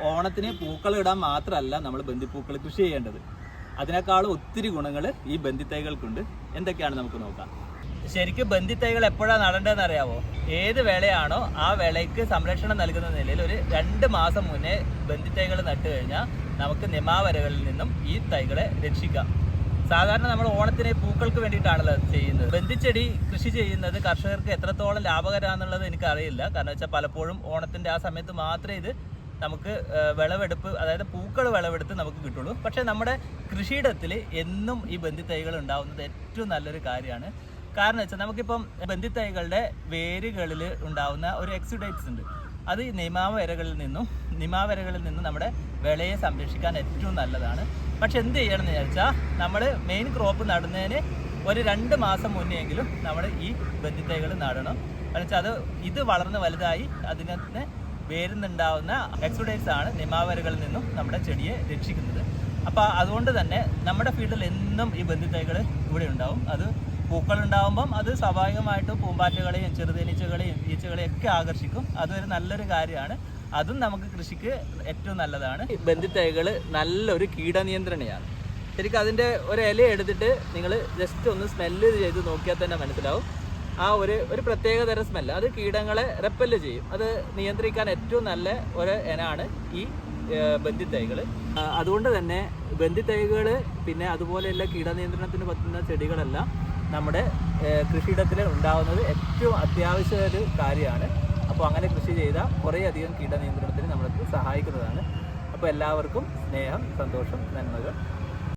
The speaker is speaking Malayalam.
ഓണത്തിന് പൂക്കൾ ഇടാൻ മാത്രമല്ല നമ്മൾ ബന്ധിപ്പൂക്കൾ കൃഷി ചെയ്യേണ്ടത്. അതിനേക്കാൾ ഒത്തിരി ഗുണങ്ങൾ ഈ ബന്ധിത്തൈകൾക്കുണ്ട് എന്തൊക്കെയാണ് നമുക്ക് നോക്കാം. ശരിക്കും ബന്ധിത്തൈകൾ എപ്പോഴാണ് നടേണ്ടതെന്ന് അറിയാമോ ഏത് വേളയാണോ ആ വേളയ്ക്ക് സംരക്ഷണം നൽകുന്ന നിലയിൽ ഒരു രണ്ട് മാസം മുന്നേ ബന്ധിത്തൈകൾ നട്ടു കഴിഞ്ഞാൽ നമുക്ക് നിമാവരകളിൽ നിന്നും ഈ തൈകളെ രക്ഷിക്കാം. സാധാരണ നമ്മൾ ഓണത്തിന് പൂക്കൾക്ക് വേണ്ടിയിട്ടാണല്ലോ ചെയ്യുന്നത്. ബന്ധിച്ചെടി കൃഷി ചെയ്യുന്നത് കർഷകർക്ക് എത്രത്തോളം ലാഭകരമാണെന്നുള്ളത് എനിക്കറിയില്ല. കാരണം വെച്ചാൽ പലപ്പോഴും ഓണത്തിന്റെ ആ സമയത്ത് മാത്രമേ ഇത് നമുക്ക് വിളവെടുപ്പ് അതായത് പൂക്കൾ വിളവെടുത്ത് നമുക്ക് കിട്ടുള്ളൂ. പക്ഷേ നമ്മുടെ കൃഷിയിടത്തിൽ എന്നും ഈ ബന്ധിത്തൈകൾ ഉണ്ടാവുന്നത് ഏറ്റവും നല്ലൊരു കാര്യമാണ്. കാരണം വെച്ചാൽ നമുക്കിപ്പം ബന്ധിത്തൈകളുടെ വേരുകളിൽ ഉണ്ടാവുന്ന ഒരു എക്സുഡൈറ്റ്സ് ഉണ്ട്. അത് നിമാവരകളിൽ നിന്നും നിമാവരകളിൽ നിന്നും നമ്മുടെ വിളയെ സംരക്ഷിക്കാൻ ഏറ്റവും നല്ലതാണ്. പക്ഷെ എന്ത് ചെയ്യണം എന്ന് വിചാരിച്ചാൽ നമ്മൾ മെയിൻ ക്രോപ്പ് നടുന്നതിന് ഒരു രണ്ട് മാസം മുന്നെയെങ്കിലും നമ്മൾ ഈ ബന്ധിത്തൈകൾ നടണം. എന്നുവെച്ചാൽ അത് ഇത് വളർന്ന് വലുതായി അതിനകത്ത് വേരുന്നുണ്ടാവുന്ന എക്സുഡൈസ് ആണ് നിമാവരകളിൽ നിന്നും നമ്മുടെ ചെടിയെ രക്ഷിക്കുന്നത്. അപ്പോൾ അതുകൊണ്ട് തന്നെ നമ്മുടെ ഫീൽഡിൽ എന്നും ഈ ബന്ധുത്തൈകൾ ഇവിടെ ഉണ്ടാവും. അത് പൂക്കൾ ഉണ്ടാവുമ്പം അത് സ്വാഭാവികമായിട്ടും പൂമ്പാറ്റകളെയും ചെറുതേനീച്ചകളെയും ഈച്ചകളെയും ഒക്കെ ആകർഷിക്കും. അതൊരു നല്ലൊരു കാര്യമാണ്. അതും നമുക്ക് കൃഷിക്ക് ഏറ്റവും നല്ലതാണ്. ബന്ധുത്തൈകൾ നല്ലൊരു കീടനിയന്ത്രണയാണ്. ശരിക്കും അതിന്റെ ഒരു ഇല എടുത്തിട്ട് നിങ്ങൾ ജസ്റ്റ് ഒന്ന് സ്മെല്ല് ചെയ്ത് നോക്കിയാൽ തന്നെ മനസ്സിലാവും. ആ ഒരു ഒരു പ്രത്യേക തരം സ്മെല്ല് അത് കീടങ്ങളെ റെപ്പൽ ചെയ്യും. അത് നിയന്ത്രിക്കാൻ ഏറ്റവും നല്ല ഒരു ഇനാണ് ഈ ബന്ധിത്തൈകൾ അതുകൊണ്ട് തന്നെ ബന്ധിത്തൈകൾ പിന്നെ അതുപോലെയുള്ള കീടനിയന്ത്രണത്തിന് പറ്റുന്ന ചെടികളെല്ലാം നമ്മുടെ കൃഷിയിടത്തിൽ ഉണ്ടാവുന്നത് ഏറ്റവും അത്യാവശ്യ ഒരു കാര്യമാണ്. അപ്പോൾ അങ്ങനെ കൃഷി ചെയ്താൽ കുറേയധികം കീടനിയന്ത്രണത്തിന് നമ്മൾക്ക് സഹായിക്കുന്നതാണ്. അപ്പോൾ എല്ലാവർക്കും സ്നേഹം സന്തോഷം നന്മകൾ.